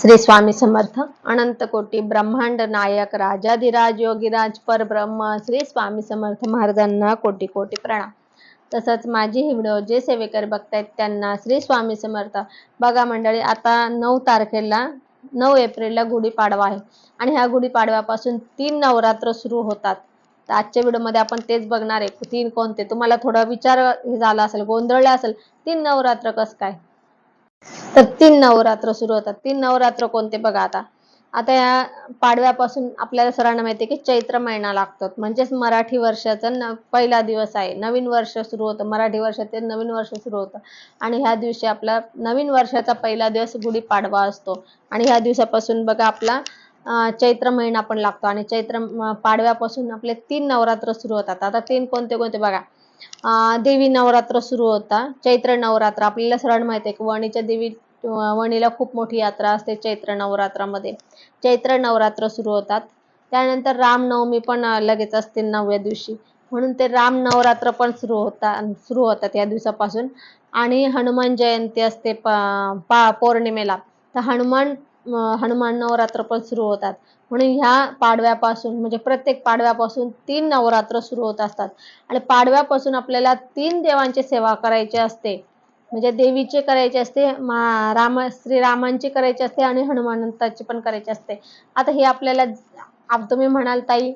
श्री स्वामी समर्थ अनंत कोटी ब्रह्मांड नायक राजाधिराज योगीराज परब्रह्म श्री स्वामी समर्थ महाराजांना कोटी कोटी प्रणाम. तसंच माझी ही व्हिडिओ जे सेवेकर बघतायत त्यांना श्री स्वामी समर्थ. बघा मंडळी आता नऊ तारखेला नऊ एप्रिलला गुढीपाडवा आहे. आणि ह्या गुढीपाडव्यापासून तीन नवरात्र सुरू होतात. तर आजच्या व्हिडिओमध्ये आपण तेच बघणार आहे. तीन कोणते? तुम्हाला थोडा विचार हे झाला असेल गोंधळला असेल तीन नवरात्र कसं काय? तर तीन नवरात्र सुरू होतात. तीन नवरात्र कोणते बघा आता. आता या पाडव्यापासून आपल्याला सरांना माहिती आहे की चैत्र महिना लागतो. म्हणजेच मराठी वर्षाचा पहिला दिवस आहे. नवीन वर्ष सुरू होतं. मराठी वर्षाचे नवीन वर्ष सुरू होतं. आणि ह्या दिवशी आपला नवीन वर्षाचा पहिला दिवस गुढीपाडवा असतो. आणि ह्या दिवसापासून बघा आपला चैत्र महिना पण लागतो. आणि चैत्र पाडव्यापासून आपले तीन नवरात्र सुरू होतात. आता तीन कोणते कोणते बघा. देवी नवरात्र सुरू होता. चैत्र नवरात्र आपल्याला सर्वांना माहिती आहे की वणीच्या देवी वणीला खूप मोठी यात्रा असते चैत्र नवरात्रामध्ये. चैत्र नवरात्र सुरू होतात. त्यानंतर रामनवमी पण लगेच असते नवव्या दिवशी. म्हणून ते राम नवरात्र पण सुरू होतात सुरू होतात या दिवसापासून. आणि हनुमान जयंती असते प- पा पौर्णिमेला. तर हनुमान हनुमान नवरात्र पण सुरू होतात. म्हणून ह्या पाडव्यापासून म्हणजे प्रत्येक पाडव्यापासून तीन नवरात्र सुरू होत असतात. आणि पाडव्यापासून आपल्याला तीन देवांची सेवा करायची असते. म्हणजे देवीचे करायचे असते मा राम श्रीरामांची करायची असते आणि हनुमानंताची पण करायची असते. आता हे आपल्याला तुम्ही म्हणाल ताई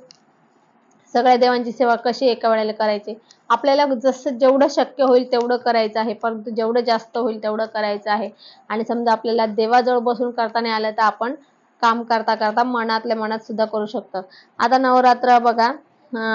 सगळ्या देवांची सेवा कशी एका वेळेला करायची? आपल्याला जसं जेवढं शक्य होईल तेवढं करायचं आहे. परंतु जेवढं जास्त होईल तेवढं करायचं आहे. आणि समजा आपल्याला देवाजवळ बसून करता नाही आलं तर आपण काम करता करता मनातल्या मनात सुद्धा करू शकतो. आता नवरात्र बघा.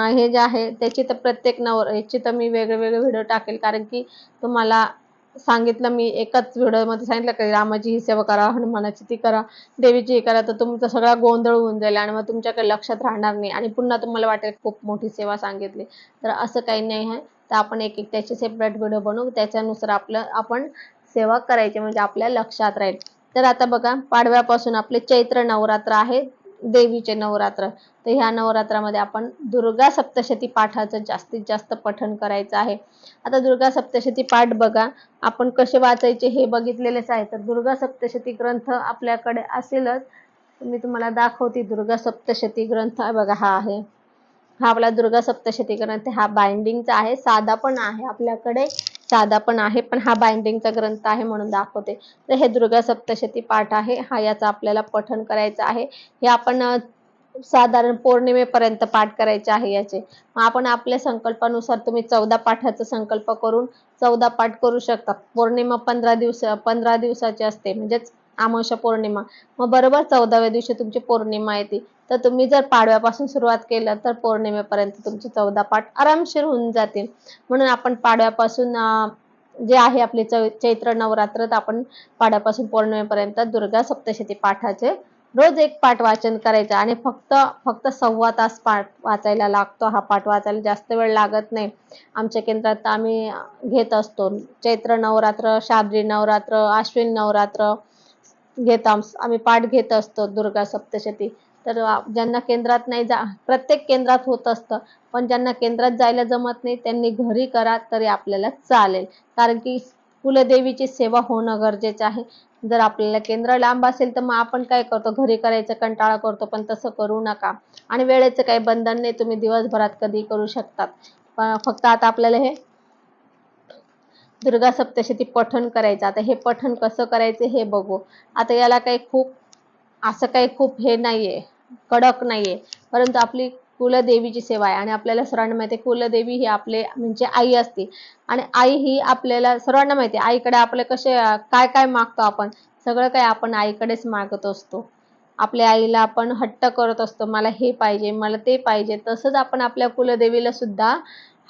हे जे आहे त्याची तर प्रत्येक नवर याची तर मी वेगळे वेगळे व्हिडिओ टाकेल. कारण की तुम्हाला सांगितलं मी एकाच व्हिडिओमध्ये सांगितलं की रामाची ही सेवा करा हनुमानाची ती करा. देवीची ही करा तर तुमचा सगळा गोंधळ होऊन जाईल आणि मग तुमच्याकडे लक्षात राहणार नाही. आणि पुन्हा तुम्हाला वाटेल खूप मोठी सेवा सांगितली. तर असं काही नाही आहे. तर आपण एक एक त्याचे सेपरेट व्हिडिओ बनवू. त्याच्यानुसार आपलं आपण सेवा करायची म्हणजे आपल्या लक्षात राहील. तर आता बघा पाडव्यापासून आपले चैत्र नवरात्र आहे. देवीचे नवरात्र तर ह्या नवरात्रामध्ये आपण दुर्गा सप्तशती पाठाचं जास्तीत जास्त पठण करायचं आहे. आता दुर्गा सप्तशती पाठ बघा आपण कसे वाचायचे हे बघितलेलेच आहे. तर दुर्गा सप्तशती ग्रंथ आपल्याकडे असेलच. मी तुम्हाला दाखवते दुर्गा सप्तशती ग्रंथ. बघा हा आहे. हा आपला दुर्गा सप्तशती ग्रंथ हा बाइंडिंगचा आहे. साधा पण आहे आपल्याकडे. साधा पण आहे पण हा बाइंडिंगचा ग्रंथ आहे म्हणून दाखवते. तर हे दुर्गा सप्तशती पाठ आहे हा याचा आपल्याला पठण करायचं आहे. हे आपण साधारण पौर्णिमेपर्यंत पाठ करायचे आहे याचे. मग आपण आपल्या संकल्पानुसार तुम्ही चौदा पाठाचा संकल्प करून चौदा पाठ करू शकता. पौर्णिमा पंधरा दिवस पंधरा दिवसाची असते म्हणजेच अमावस्या पौर्णिमा. मग बरोबर चौदाव्या दिवशी तुमची पौर्णिमा येते. तर तुम्ही जर पाडव्यापासून सुरुवात केलं तर पौर्णिमेपर्यंत तुमचे चौदा पाठ आरामशीर होऊन जातील. म्हणून आपण पाडव्यापासून जे आहे आपले चैत्र नवरात्र तर आपण पाड्यापासून पौर्णिमेपर्यंत दुर्गा सप्तशती पाठाचे रोज एक पाठ वाचन करायचं. आणि फक्त फक्त सव्वा तास पाठ वाचायला लागतो. हा पाठ वाचायला जास्त वेळ लागत नाही. आमच्या केंद्रात आम्ही घेत असतो. चैत्र नवरात्र शाबरी नवरात्र आश्विन नवरात्र घेत आम्ही पाठ घेत असतो दुर्गा सप्तशती. तर ज्यांना केंद्रात नाही जा प्रत्येक केंद्रात होत असतं पण ज्यांना केंद्रात जायला जमत नाही त्यांनी घरी करा तरी आपल्याला चालेल. कारण की कुलदेवीची सेवा होणं गरजेचं आहे. जर आपल्याला केंद्र लांब असेल तर मग आपण काय करतो? घरी करायचं कंटाळा करतो पण तसं करू नका. आणि वेळेचं काही बंधन नाही तुम्ही दिवसभरात कधी करू शकतात पण फक्त आता आपल्याला हे दुर्गा सप्तशती पठण करायचं. आता हे पठण कसं करायचं हे बघू. आता याला काही खूप असं काही खूप हे नाहीये कडक नाहीये. परंतु आपली कुलदेवीची सेवा आहे आणि आपल्याला सर्वांना माहिती आहे कुलदेवी ही आपले म्हणजे आई असते. आणि आई ही आपल्याला सर्वांना माहिती आहे आईकडे आपले कसे काय काय मागतो आपण? सगळं काय आपण आईकडेच मागत असतो. आपल्या आईला आपण हट्ट करत असतो मला हे पाहिजे मला ते पाहिजे. तसंच आपण आपल्या कुलदेवीला सुद्धा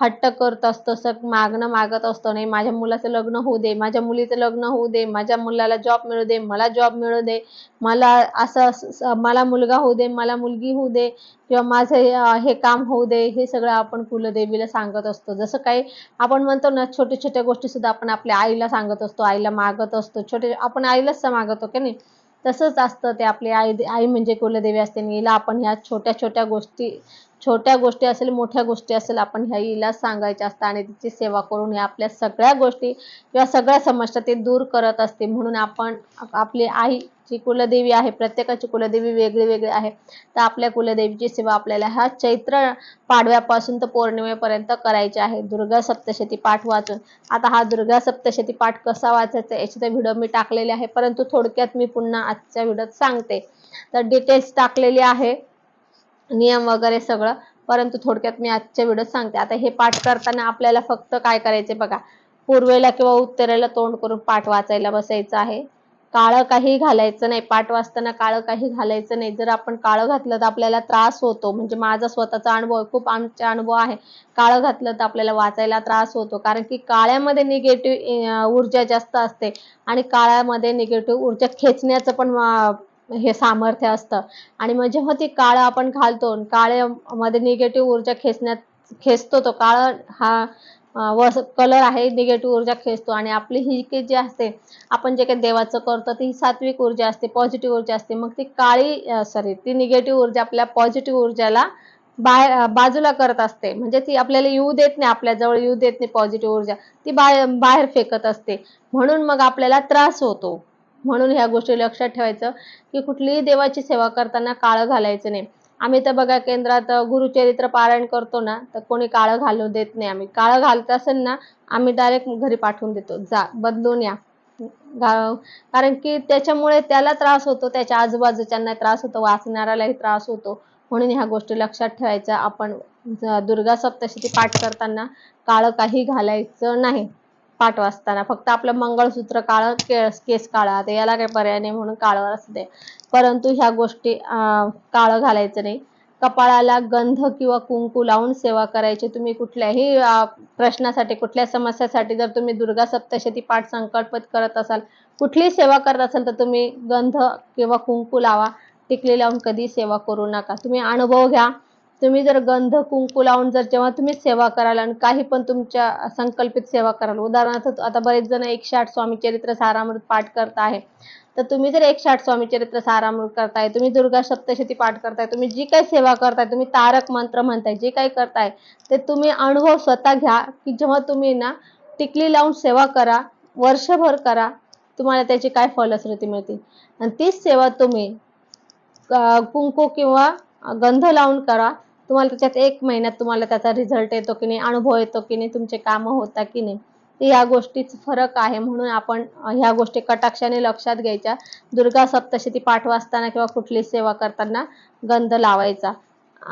हट्ट करत असतो सग मागणं मागत असतो. नाही माझ्या मुलाचं लग्न होऊ दे माझ्या मुलीचं लग्न होऊ दे माझ्या मुलाला जॉब मिळू दे मला जॉब मिळू दे मला असं असं- मला मुलगा होऊ दे मला मुलगी होऊ दे किंवा माझं हे काम होऊ दे हे सगळं आपण कुलदेवीला सांगत असतो. जसं काही आपण म्हणतो ना छोट्या छोट्या गोष्टी सुद्धा आपण आपल्या आईला सांगत असतो आईला मागत असतो छोटे आपण आईलाच मागतो की नाही? तसंच असतं ते आपली आई आई म्हणजे कुलदेवी असते हिला आपण ह्या छोट्या छोट्या गोष्टी छोट्या गोष्टी असेल मोठ्या गोष्टी असेल आपण ह्या हिला सांगायच्या असतात आणि तिची सेवा करून ह्या आपल्या सगळ्या गोष्टी किंवा सगळ्या समस्या ते दूर करत असते. म्हणून आपण आपली आई जी कुलदेवी आहे प्रत्येकाची कुलदेवी वेगळी वेगळी आहे. तर आपल्या कुलदेवीची सेवा आपल्याला ह्या चैत्र पाडव्यापासून तर पौर्णिमेपर्यंत करायची आहे. दुर्गा सप्तशती पाठ वाचून. आता हा दुर्गा सप्तशती पाठ कसा वाचायचा याचे तर व्हिडिओ मी टाकलेले आहे. परंतु थोडक्यात मी पुन्हा आजच्या व्हिडिओत सांगते. तर डिटेल्स टाकलेली आहे. नियम वगैरे सगळं. परंतु थोडक्यात मी आजच्या व्हिडिओत सांगते. आता हे पाठ करताना आपल्याला फक्त काय करायचे बघा. पूर्वेला किंवा उत्तरेला तोंड करून पाठ वाचायला बसायचं आहे. काळं काही घालायचं नाही. पाठ वाचताना काळं काही घालायचं नाही. जर आपण काळं घातलं तर आपल्याला त्रास होतो. म्हणजे माझा स्वतःचा अनुभव खूप आमचा अनुभव आहे. काळं घातलं तर आपल्याला वाचायला त्रास होतो. कारण की काळ्यामध्ये निगेटिव्ह ऊर्जा जास्त असते. आणि काळ्यामध्ये निगेटिव्ह ऊर्जा खेचण्याचं पण हे सामर्थ्य असतं. आणि मग जेव्हा ती काळं आपण घालतो काळ्यामध्ये निगेटिव्ह ऊर्जा खेचण्यात खेचतो तो काळं हा वस कलर आहे निगेटिव्ह ऊर्जा खेचतो. आणि आपली ही की जी असते आपण जे काही देवाचं करतो ती सात्विक ऊर्जा असते पॉझिटिव्ह ऊर्जा असते. मग ती काळी सॉरी ती निगेटिव्ह ऊर्जा आपल्या पॉझिटिव्ह ऊर्जाला बाय बाजूला करत असते. म्हणजे ती आपल्याला येऊ देत नाही आपल्याजवळ येऊ देत नाही पॉझिटिव्ह ऊर्जा. ती बाहेर बाहेर फेकत असते. म्हणून मग आपल्याला त्रास होतो. म्हणून ह्या गोष्टी लक्षात ठेवायचं की कुठलीही देवाची सेवा करताना काळं घालायचं नाही. आम्ही तर बघा केंद्रात गुरुचरित्र पारायण करतो ना तर कोणी काळं घालू देत नाही आम्ही. काळं घालत असेल ना आम्ही डायरेक्ट घरी पाठवून देतो. जा बदलून या. कारण की त्याच्यामुळे त्याला त्रास होतो त्याच्या आजूबाजूच्यांना त्रास होतो वाचणाऱ्यालाही त्रास होतो. म्हणून ह्या गोष्टी लक्षात ठेवायच्या आपण दुर्गा सप्तशती पाठ करताना काळं काही घालायचं नाही. पाठ वाचताना. फक्त आपलं मंगळसूत्र काळं केस केस काळा आता याला काही पर्याय नाही म्हणून काळं असू दे. परंतु ह्या गोष्टी काळं घालायचं नाही. कपाळाला गंध किंवा कुंकू लावून सेवा करायची. तुम्ही कुठल्याही प्रश्नासाठी कुठल्या समस्यासाठी जर तुम्ही दुर्गा सप्तशती पाठ संकल्पित करत असाल कुठलीही सेवा करत असाल तर तुम्ही गंध किंवा कुंकू लावा. टिकली लावून कधी सेवा करू नका. तुम्ही अनुभव घ्या. तुम्ही जर गंध कुंकू लावून जर जेव्हा तुम्ही सेवा कराल आणि काही पण तुमच्या संकल्पित सेवा कराल उदाहरणार्थ आता बरेच जण एकशे आठ स्वामी चरित्र सारामृत पाठ करत आहे. तर तुम्ही जर एकशे आठ स्वामी चरित्र सारामृत करताय तुम्ही दुर्गा सप्तशती पाठ करताय तुम्ही जी काही सेवा करताय तुम्ही तारक मंत्र म्हणताय जे काही करताय ते तुम्ही अनुभव स्वतः घ्या की जेव्हा तुम्ही ना टिकली लावून सेवा करा वर्षभर करा तुम्हाला त्याची काय फलश्रुती मिळते आणि तीच सेवा तुम्ही कुंकू किंवा गंध लावून करा तुम्हाला त्याच्यात एक महिन्यात तुम्हाला त्याचा रिझल्ट येतो की नाही अनुभव येतो की नाही तुमचे कामं होता की नाही तर या गोष्टीच फरक आहे म्हणून आपण ह्या गोष्टी कटाक्षाने लक्षात घ्यायच्या. दुर्गा सप्तशती पाठ वाचताना किंवा कुठली सेवा करताना गंध लावायचा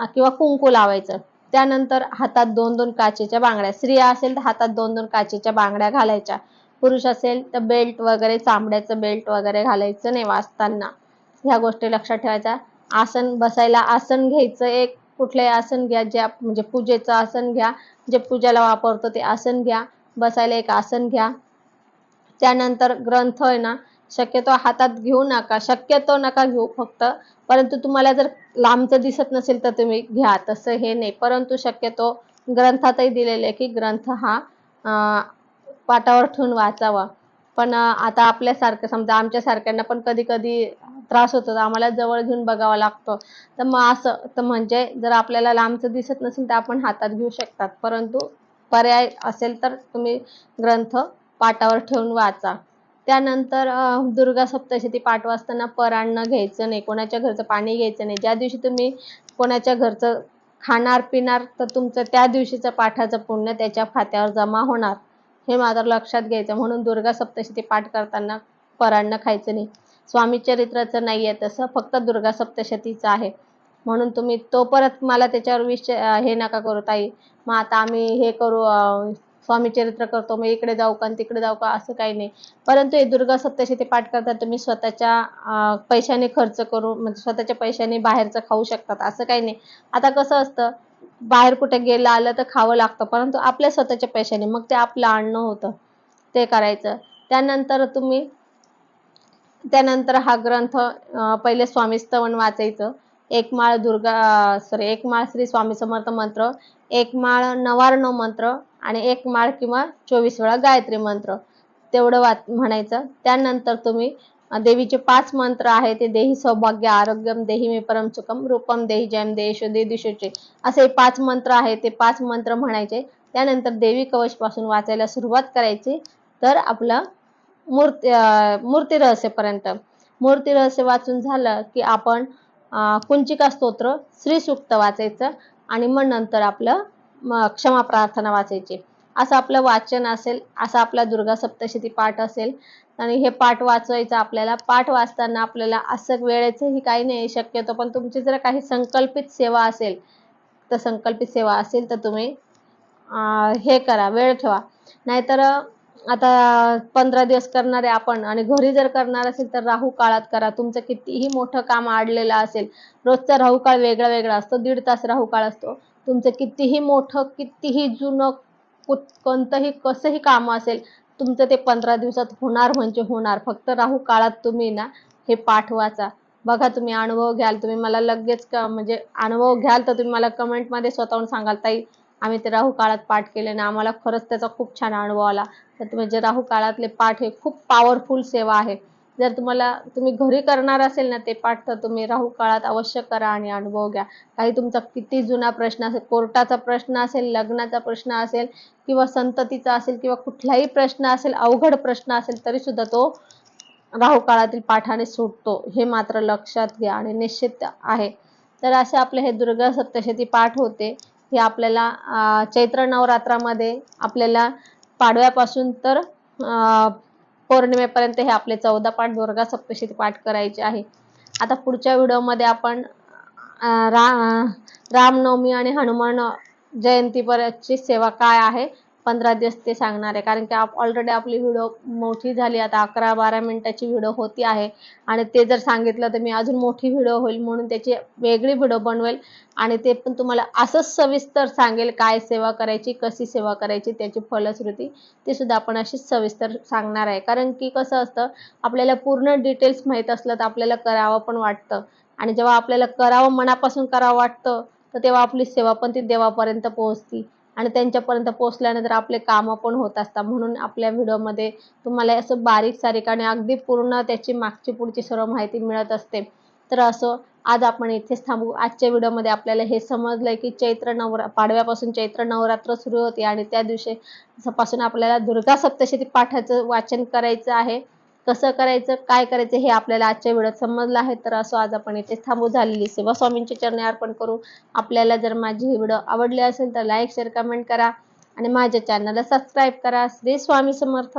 किंवा कुंकू लावायचं. त्यानंतर हातात दोन दोन काचेच्या बांगड्या स्त्रिया असेल तर हातात दोन दोन काचेच्या बांगड्या घालायच्या. पुरुष असेल तर बेल्ट वगैरे चांबड्याचं बेल्ट वगैरे घालायचं नाही वाचताना. ह्या गोष्टी लक्षात ठेवायच्या. आसन बसायला आसन घ्यायचं एक कुठलंही आसन घ्या जे म्हणजे पूजेचं आसन घ्या जे पूजेला वापरतो ते आसन घ्या बसायला एक आसन घ्या. त्यानंतर ग्रंथ आहे ना शक्यतो हातात घेऊ नका शक्यतो नका घेऊ फक्त. परंतु तुम्हाला जर लांबचं दिसत नसेल तर तुम्ही घ्या तसं हे नाही. परंतु शक्यतो ग्रंथातही दिलेले आहे की ग्रंथ हा पाटावर ठेवून वाचावा. पण आता आपल्यासारखं समजा आमच्यासारख्यांना पण कधी कधी त्रास होतो. तर आम्हाला जवळ घेऊन बघावं लागतं. तर मग असं तर म्हणजे जर आपल्याला लांबचं दिसत नसेल तर आपण हातात घेऊ शकतात. परंतु पर्याय असेल तर तुम्ही ग्रंथ पाटावर ठेवून वाचा. त्यानंतर दुर्गा सप्तशती पाठ वाचताना परान्न घ्यायचं नाही कोणाच्या घरचं पाणी घ्यायचं नाही. ज्या दिवशी तुम्ही कोणाच्या घरचं खाणार पिणार तर तुमचं त्या दिवशीचं पाठाचं पुण्य त्याच्या खात्यावर जमा होणार. हे मात्र लक्षात घ्यायचं. म्हणून दुर्गा सप्तशती पाठ करताना परान्न खायचं नाही. स्वामी चरित्राचं नाही आहे तसं फक्त दुर्गा सप्तशतीचं आहे. म्हणून तुम्ही तो परत मला त्याच्यावर विषय हे नका करू ताई. मग आता आम्ही हे करू स्वामी चरित्र करतो मग इकडे जाऊ का आणि तिकडे जाऊ का असं काही नाही. परंतु हे दुर्गा सप्तशती पाठ करता तुम्ही स्वतःच्या पैशाने खर्च करू म्हणजे स्वतःच्या पैशाने बाहेरचं खाऊ शकतात असं काही नाही. आता कसं असतं बाहेर कुठे गेलं आलं तर खावं लागतं परंतु आपल्या स्वतःच्या पैशाने मग ते आपलं आणणं होतं ते करायचं. त्यानंतर तुम्ही त्यानंतर हा ग्रंथ पहिले स्वामी स्तवन वाचायचं. एक माळ दुर्गा सॉरी एक माळ श्री स्वामी समर्थ मंत्र एक माळ नवार्णव मंत्र आणि एक माळ किंवा चोवीस वेळा गायत्री मंत्र. तेवढं वाच म्हणायचं. त्यानंतर तुम्ही देवीचे पाच मंत्र आहे ते देही सौभाग्य आरोग्यम देही मी परम सुखम रूपम देही जयम देशो दे दिशोचे. असे पाच मंत्र आहे ते पाच मंत्र म्हणायचे. त्यानंतर देवी कवच पासून वाचायला सुरुवात करायची. तर आपलं मूर्ती मूर्ती रहस्यपर्यंत. मूर्ती रहस्य वाचून झालं की आपण कुंचिका स्तोत्र श्रीसूक्त वाचायचं आणि मग नंतर आपलं म, क्षमा प्रार्थना वाचायची. असं आपलं वाचन असेल असा आपला दुर्गा सप्तशती पाठ असेल आणि हे पाठ वाचवायचं आपल्याला पाठ वाचताना आपल्याला असं वेळेचंही काही नाही शक्यतो पण तुमची जर काही संकल्पित सेवा असेल तर संकल्पित सेवा असेल तर तुम्ही हे करा वेळ ठेवा. नाहीतर आता पंधरा दिवस करणारे आपण आणि घरी जर करणार असेल तर राहू काळात करा. तुमचं कितीही मोठं काम आडलेलं असेल रोजचा राहू काळ वेगळा वेगळा असतो दीड तास राहू काळ असतो. तुमचं कितीही मोठं कितीही जुनं कुत- कोणतंही कसंही काम असेल तुमचं ते पंधरा दिवसात होणार म्हणजे होणार. फक्त राहू काळात तुम्ही ना हे पाठ वाचा बघा तुम्ही अनुभव घ्याल तुम्ही मला लगेच म्हणजे अनुभव घ्याल तर तुम्ही मला कमेंटमध्ये स्वतःहून सांगाल ताई आम्ही ते राहू काळात पाठ केले ना आम्हाला खरंच त्याचा खूप छान अनुभव आला. तर तुम्ही जे राहू काळातले पाठ हे खूप पॉवरफुल सेवा आहे. जर तुम्हाला तुम्ही घरी करणार असेल ना ते पाठ तर तुम्ही राहू काळात अवश्य करा आणि अनुभव घ्या. काही तुमचा किती जुना प्रश्न असेल कोर्टाचा प्रश्न असेल लग्नाचा प्रश्न असेल किंवा संततीचा असेल किंवा कुठलाही प्रश्न असेल अवघड प्रश्न असेल तरी सुद्धा तो राहू काळातील पाठाने सुटतो. हे मात्र लक्षात घ्या आणि निश्चित आहे. तर असे आपले हे दुर्गा सप्तशती पाठ होते. हे आपल्याला चैत्र नवरात्रामध्ये आपल्याला पाडव्यापासून तर पौर्णिमेपर्यंत हे आपले चौदा पाठ दुर्गा सप्तशती पाठ करायचे आहे. आता पुढच्या व्हिडिओमध्ये आपण रा रामनवमी आणि हनुमान जयंतीपर्यंतची सेवा काय आहे पंधरा दिवस ते सांगणार आहे. कारण की आप ऑलरेडी आपली व्हिडिओ मोठी झाली. आता अकरा बारा मिनिटाची व्हिडिओ होती आहे. आणि ते जर सांगितलं तर मी अजून मोठी व्हिडिओ होईल म्हणून त्याची वेगळी व्हिडिओ बनवेल. आणि ते पण तुम्हाला असंच सविस्तर सांगेल काय सेवा करायची कशी सेवा करायची त्याची फलश्रुती ते सुद्धा आपण अशीच सविस्तर सांगणार आहे. कारण की कसं असतं आपल्याला पूर्ण डिटेल्स माहीत असलं तर आपल्याला करावं पण वाटतं. आणि जेव्हा आपल्याला करावं मनापासून करावं वाटतं तर तेव्हा आपली सेवा पण ती देवापर्यंत पोहोचती. आणि त्यांच्यापर्यंत पोहोचल्यानंतर आपले कामं पण होत असतात. म्हणून आपल्या व्हिडिओमध्ये तुम्हाला असं बारीक सारीक आणि अगदी पूर्ण त्याची मागची पुढची सर्व माहिती मिळत असते. तर असं आज आपण इथेच थांबू. आजच्या व्हिडिओमध्ये आपल्याला हे समजलंय की चैत्र नवरा पाडव्यापासून चैत्र नवरात्र सुरू होते आणि त्या दिवशी पासून आपल्याला दुर्गा सप्तशती पाठाचं वाचन करायचं आहे. कसं करायचं काय करायचं हे आपल्याला आजच्या व्हिडिओत समजलं आहे. तर असं आज आपण इथे थांबू झालेली सेवा स्वामींचे चरणे अर्पण करू. आपल्याला जर माझी ही व्हिडिओ आवडली असेल तर लाईक शेअर कमेंट करा. आणि माझ्या चॅनलला सबस्क्राईब करा. श्री स्वामी समर्थ.